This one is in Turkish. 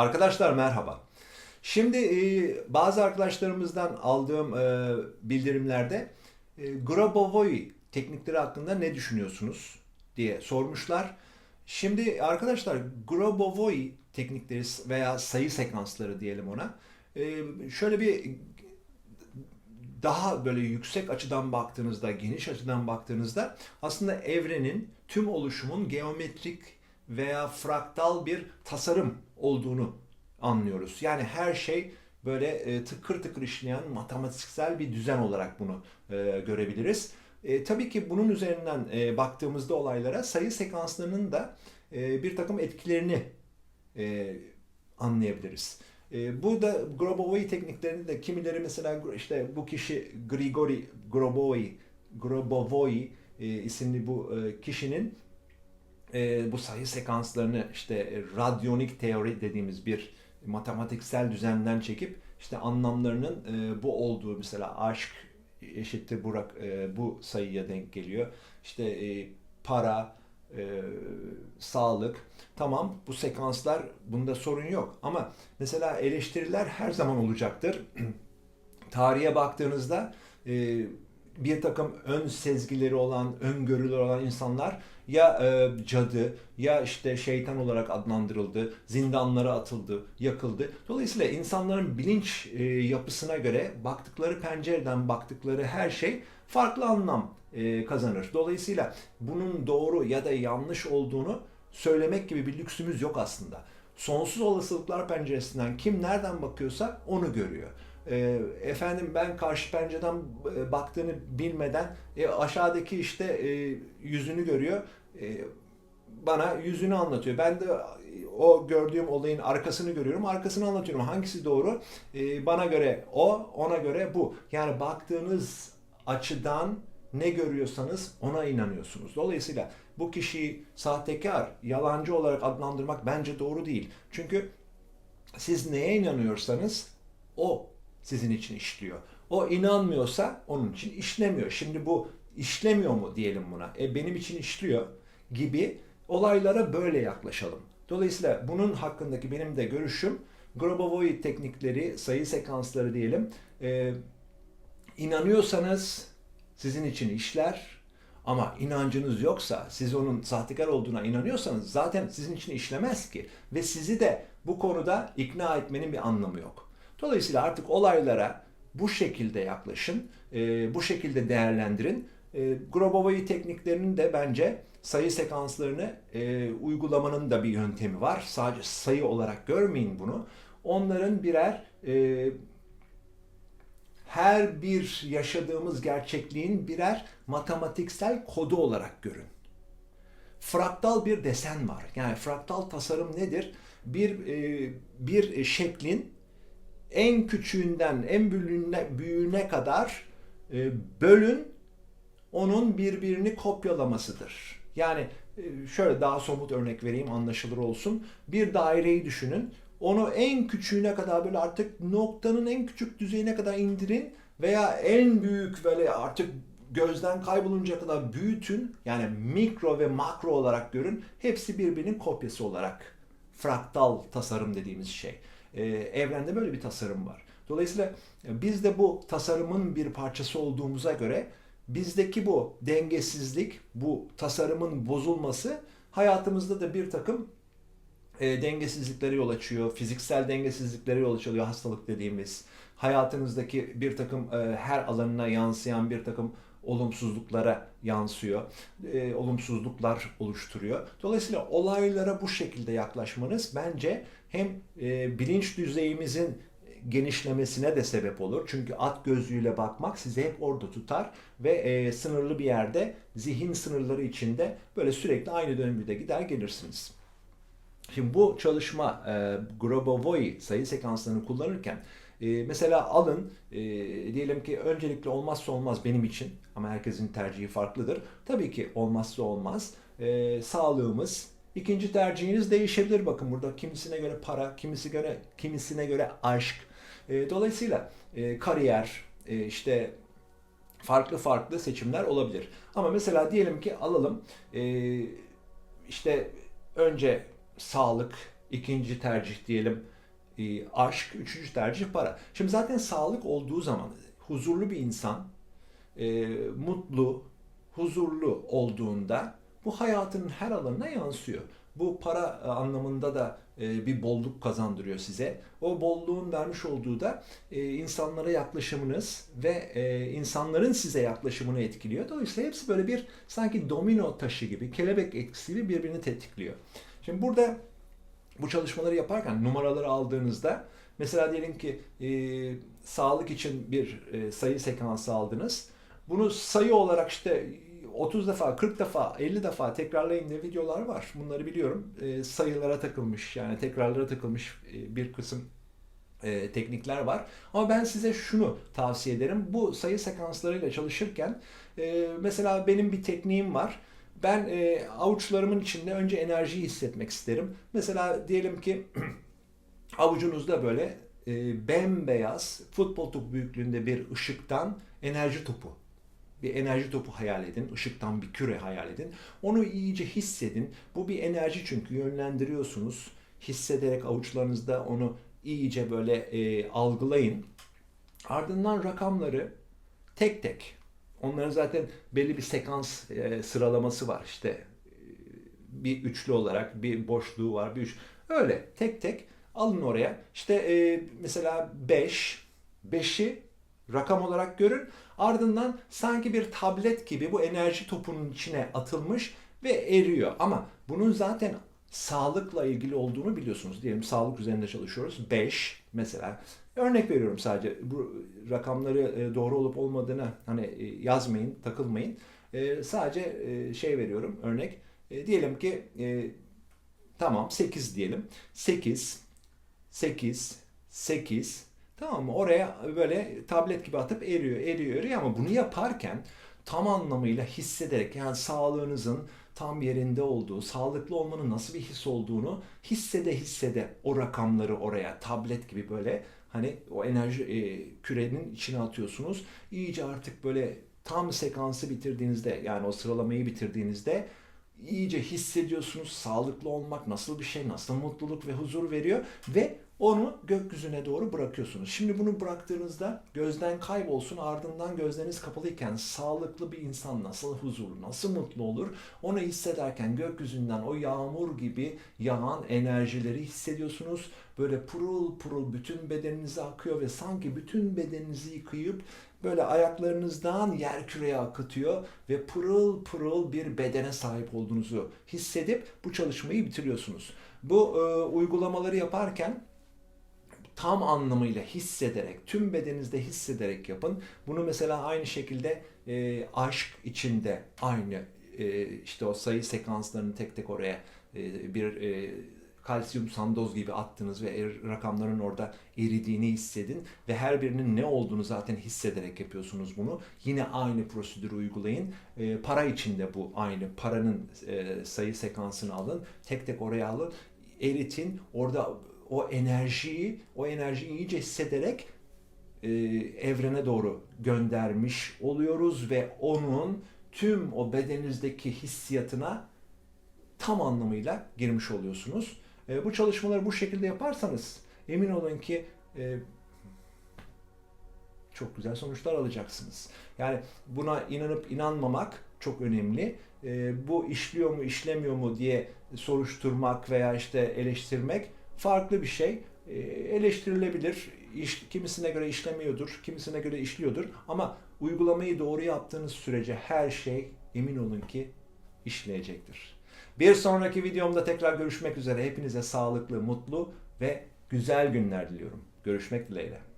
Arkadaşlar merhaba. Şimdi e, bazı arkadaşlarımızdan aldığım e, bildirimlerde e, Grabovoi teknikleri hakkında ne düşünüyorsunuz diye sormuşlar. Şimdi arkadaşlar Grabovoi teknikleri veya sayı sekansları diyelim ona. e, şöyle bir daha böyle yüksek açıdan baktığınızda, geniş açıdan baktığınızda aslında evrenin tüm oluşumun geometrik veya fraktal bir tasarım olduğunu anlıyoruz. Yani her şey böyle e, tıkır tıkır işleyen matematiksel bir düzen olarak bunu e, görebiliriz. E, tabii ki bunun üzerinden e, baktığımızda olaylara sayı sekanslarının da e, bir takım etkilerini e, anlayabiliriz. E, bu da Grabovoi tekniklerini de kimileri mesela işte bu kişi Grigori Grabovoi Grabovoi e, isimli bu e, kişinin e, bu sayı sekanslarını işte e, radyonik teori dediğimiz bir matematiksel düzenden çekip işte anlamlarının e, bu olduğu mesela aşk eşittir Burak e, bu sayıya denk geliyor. İşte e, para, e, sağlık. Tamam bu sekanslar bunda sorun yok ama mesela eleştiriler her zaman olacaktır. Tarihe baktığınızda e, bir takım ön sezgileri olan, öngörüleri olan insanlar ya e, cadı ya işte şeytan olarak adlandırıldı, zindanlara atıldı, yakıldı. Dolayısıyla insanların bilinç e, yapısına göre baktıkları pencereden baktıkları her şey farklı anlam e, kazanır. Dolayısıyla bunun doğru ya da yanlış olduğunu söylemek gibi bir lüksümüz yok aslında. Sonsuz olasılıklar penceresinden kim nereden bakıyorsa onu görüyor. E, efendim ben karşı pencereden e, baktığını bilmeden e, aşağıdaki işte e, yüzünü görüyor. E, bana yüzünü anlatıyor. Ben de o gördüğüm olayın arkasını görüyorum. Arkasını anlatıyorum. Hangisi doğru? E, bana göre o, ona göre bu. Yani baktığınız açıdan ne görüyorsanız ona inanıyorsunuz. Dolayısıyla bu kişiyi sahtekar, yalancı olarak adlandırmak bence doğru değil. Çünkü siz neye inanıyorsanız o sizin için işliyor. O inanmıyorsa onun için işlemiyor. Şimdi bu işlemiyor mu diyelim buna? E benim için işliyor gibi olaylara böyle yaklaşalım. Dolayısıyla bunun hakkındaki benim de görüşüm Grabovoi teknikleri, sayı sekansları diyelim. E, inanıyorsanız sizin için işler ama inancınız yoksa, siz onun sahtekar olduğuna inanıyorsanız zaten sizin için işlemez ki. Ve sizi de bu konuda ikna etmenin bir anlamı yok. Dolayısıyla artık olaylara bu şekilde yaklaşın, e, bu şekilde değerlendirin. E, Grabovoi tekniklerinin de bence sayı sekanslarını e, uygulamanın da bir yöntemi var. Sadece sayı olarak görmeyin bunu. Onların birer e, her bir yaşadığımız gerçekliğin birer matematiksel kodu olarak görün. Fraktal bir desen var. Yani fraktal tasarım nedir? Bir e, bir şeklin en küçüğünden en büyüğüne, büyüğüne kadar e, bölün onun birbirini kopyalamasıdır. Yani e, şöyle daha somut örnek vereyim anlaşılır olsun. Bir daireyi düşünün. Onu en küçüğüne kadar böyle artık noktanın en küçük düzeyine kadar indirin veya en büyük böyle artık gözden kaybolunca kadar büyütün. Yani mikro ve makro olarak görün. Hepsi birbirinin kopyası olarak fraktal tasarım dediğimiz şey. Ee, evrende böyle bir tasarım var. Dolayısıyla e, biz de bu tasarımın bir parçası olduğumuza göre bizdeki bu dengesizlik, bu tasarımın bozulması hayatımızda da bir takım e, dengesizliklere yol açıyor. Fiziksel dengesizliklere yol açıyor hastalık dediğimiz. Hayatınızdaki bir takım e, her alanına yansıyan bir takım olumsuzluklara yansıyor. E, olumsuzluklar oluşturuyor. Dolayısıyla olaylara bu şekilde yaklaşmanız bence hem e, bilinç düzeyimizin genişlemesine de sebep olur. Çünkü at gözlüğüyle bakmak sizi hep orada tutar ve e, sınırlı bir yerde zihin sınırları içinde böyle sürekli aynı döngüde gider gelirsiniz. Şimdi bu çalışma e, Grabovoi sayı sekanslarını kullanırken e, mesela alın e, diyelim ki öncelikle olmazsa olmaz benim için ama herkesin tercihi farklıdır. Tabii ki olmazsa olmaz e, sağlığımız, İkinci tercihiniz değişebilir. Bakın burada kimisine göre para, kimisi göre kimisine göre aşk. E, dolayısıyla e, kariyer, e, işte farklı farklı seçimler olabilir. Ama mesela diyelim ki alalım e, işte önce sağlık, ikinci tercih diyelim e, aşk, üçüncü tercih para. Şimdi zaten sağlık olduğu zaman huzurlu bir insan, e, mutlu, huzurlu olduğunda bu hayatının her alanına yansıyor. Bu para e, anlamında da e, bir bolluk kazandırıyor size. O bolluğun vermiş olduğu da e, insanlara yaklaşımınız ve e, insanların size yaklaşımını etkiliyor. Dolayısıyla hepsi böyle bir sanki domino taşı gibi, kelebek etkisi gibi birbirini tetikliyor. Şimdi burada bu çalışmaları yaparken numaraları aldığınızda mesela diyelim ki e, sağlık için bir e, sayı sekansı aldınız. Bunu sayı olarak işte 30 defa, 40 defa, 50 defa tekrarlayın diye videolar var. Bunları biliyorum. E, sayılara takılmış yani tekrarlara takılmış e, bir kısım e, teknikler var. Ama ben size şunu tavsiye ederim. Bu sayı sekanslarıyla çalışırken e, mesela benim bir tekniğim var. Ben e, avuçlarımın içinde önce enerjiyi hissetmek isterim. Mesela diyelim ki avucunuzda böyle e, bembeyaz futbol topu büyüklüğünde bir ışıktan enerji topu bir enerji topu hayal edin, ışıktan bir küre hayal edin. Onu iyice hissedin. Bu bir enerji çünkü yönlendiriyorsunuz. Hissederek avuçlarınızda onu iyice böyle e, algılayın. Ardından rakamları tek tek, onların zaten belli bir sekans e, sıralaması var. İşte e, bir üçlü olarak bir boşluğu var, bir üç. Öyle tek tek alın oraya. İşte e, mesela 5, beş, 5'i rakam olarak görün. Ardından sanki bir tablet gibi bu enerji topunun içine atılmış ve eriyor. Ama bunun zaten sağlıkla ilgili olduğunu biliyorsunuz. Diyelim sağlık üzerinde çalışıyoruz. 5 mesela. Örnek veriyorum sadece. Bu rakamları e, doğru olup olmadığını hani e, yazmayın, takılmayın. E, sadece şey veriyorum örnek. Diyelim ki tamam 8 diyelim. 8 8 8 Tamam mı? Oraya böyle tablet gibi atıp eriyor, eriyor, eriyor ama bunu yaparken tam anlamıyla hissederek yani sağlığınızın tam yerinde olduğu, sağlıklı olmanın nasıl bir his olduğunu hissede hissede o rakamları oraya tablet gibi böyle hani o enerji e, kürenin içine atıyorsunuz. İyice artık böyle tam sekansı bitirdiğinizde yani o sıralamayı bitirdiğinizde iyice hissediyorsunuz sağlıklı olmak nasıl bir şey, nasıl mutluluk ve huzur veriyor ve onu gökyüzüne doğru bırakıyorsunuz. Şimdi bunu bıraktığınızda gözden kaybolsun ardından gözleriniz kapalıyken sağlıklı bir insan nasıl huzurlu, nasıl mutlu olur onu hissederken gökyüzünden o yağmur gibi yağan enerjileri hissediyorsunuz. Böyle pırıl pırıl bütün bedeninize akıyor ve sanki bütün bedeninizi yıkayıp böyle ayaklarınızdan yer küreye akıtıyor ve pırıl pırıl bir bedene sahip olduğunuzu hissedip bu çalışmayı bitiriyorsunuz. Bu e, uygulamaları yaparken tam anlamıyla hissederek, tüm bedeninizde hissederek yapın. Bunu mesela aynı şekilde e, aşk içinde aynı e, işte o sayı sekanslarını tek tek oraya e, bir e, kalsiyum sandoz gibi attınız ve er, rakamların orada eridiğini hissedin ve her birinin ne olduğunu zaten hissederek yapıyorsunuz bunu. Yine aynı prosedürü uygulayın. E, para içinde bu aynı. Paranın e, sayı sekansını alın. Tek tek oraya alın. Eritin. Orada o enerjiyi, o enerjiyi iyice hissederek e, evrene doğru göndermiş oluyoruz ve onun tüm o bedeninizdeki hissiyatına tam anlamıyla girmiş oluyorsunuz. E, bu çalışmaları bu şekilde yaparsanız emin olun ki e, çok güzel sonuçlar alacaksınız. Yani buna inanıp inanmamak çok önemli. E, bu işliyor mu işlemiyor mu diye soruşturmak veya işte eleştirmek farklı bir şey. E, eleştirilebilir. İş, kimisine göre işlemiyordur, kimisine göre işliyordur. Ama uygulamayı doğru yaptığınız sürece her şey emin olun ki işleyecektir. Bir sonraki videomda tekrar görüşmek üzere. Hepinize sağlıklı, mutlu ve güzel günler diliyorum. Görüşmek dileğiyle.